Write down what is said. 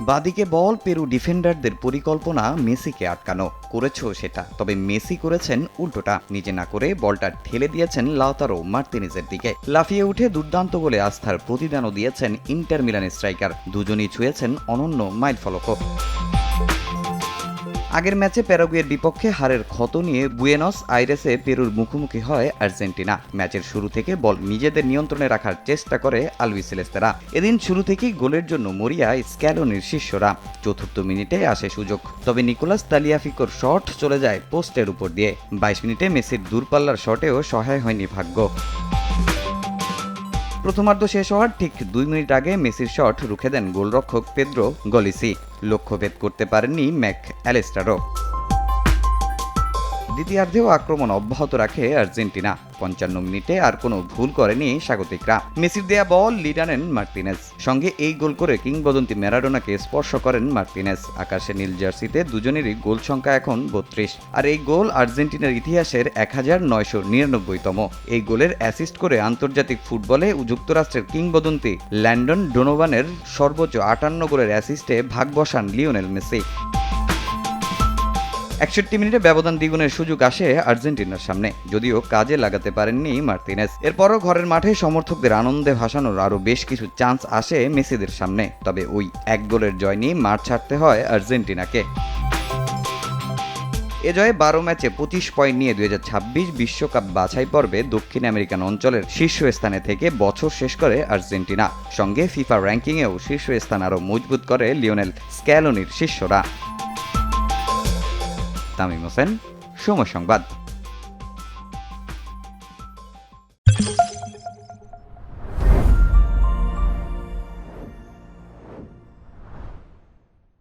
বাদিকে বল, পেরু ডিফেন্ডারদের পরিকল্পনা মেসিকে আটকানো। করেছ সেটা। তবে মেসি করেছেন উল্টোটা। নিজে না করে বলটা ঠেলে দিয়েছেন লাউতারো মার্তিনিজের দিকে। লাফিয়ে উঠে দুর্দান্ত বলে আস্থার প্রতিদানও দিয়েছেন ইন্টার মিলানের স্ট্রাইকার। দুজনই ছুঁয়েছেন অনন্য মাইল ফলকও আগের ম্যাচে প্যারাগুয়ের বিপক্ষে হারের ক্ষত নিয়ে বুয়েনস আইরেসে পেরুর মুখোমুখি হয় আর্জেন্টিনা। ম্যাচের শুরু থেকে বল নিজেদের নিয়ন্ত্রণে রাখার চেষ্টা করে আলভিসেলেস্তেরা এদিন শুরু থেকেই গোলের জন্য মরিয়া স্ক্যালোনির শিষ্যরা। চতুর্থ মিনিটে আসে সুযোগ, তবে নিকোলাস তালিয়াফিকোর শট চলে যায় পোস্টের উপর দিয়ে। বাইশ মিনিটে মেসির দূরপাল্লার শটেও সহায় হয়নি ভাগ্য। প্রথমার্ধ শেষ হওয়ার ঠিক দুই মিনিট আগে মেসির শট রুখে দেন গোলরক্ষক পেদ্রো গলিসি। লক্ষ্যভেদ করতে পারেননি ম্যাক অ্যালেস্টারও দ্বিতীয়ার্ধেও আক্রমণ অব্যাহত রাখে আর্জেন্টিনা। পঞ্চান্ন মিনিটে আর কোনো ভুল করেনি স্বাগতিকরা। মেসির দেয়া বল লিডানেন মার্তিনেজ সঙ্গে এই গোল করে কিংবদন্তি ম্যারাডোনাকে স্পর্শ করেন মার্তিনেজ আকাশে নীল জার্সিতে দুজনেরই গোল সংখ্যা এখন বত্রিশ। আর এই গোল আর্জেন্টিনার ইতিহাসের এক হাজার নয়শো নিরানব্বইতম। এই গোলের অ্যাসিস্ট করে আন্তর্জাতিক ফুটবলে যুক্তরাষ্ট্রের কিংবদন্তি ল্যান্ডন ডোনোভানের সর্বোচ্চ আটান্ন গোলের অ্যাসিস্টে ভাগ বসান লিওনেল মেসি। একষট্টি মিনিটে ব্যবধান দ্বিগুণের সুযোগ আসে আর্জেন্টিনার সামনে, যদিও কাজে লাগাতে পারেননি মার্তিনেস। এরপরও ঘরের মাঠে সমর্থকদের আনন্দে ভাসানোর আরও বেশ কিছু চান্স আসে মেসিদের সামনে, তবে ওই এক গোলের জয় নিয়ে মাঠ ছাড়তে হয় আর্জেন্টিনাকে। এ জয়ে বারো ম্যাচে পঁচিশ পয়েন্ট নিয়ে দুই বিশ্বকাপ বাছাই পর্বে দক্ষিণ আমেরিকান অঞ্চলের শীর্ষ স্থানে থেকে বছর শেষ করে আর্জেন্টিনা। সঙ্গে ফিফা র্যাঙ্কিংয়েও শীর্ষ স্থান আরও মজবুত করে লিওনেল স্ক্যালোনির শিষ্যরা। তামিম হোসেন সময় সংবাদ।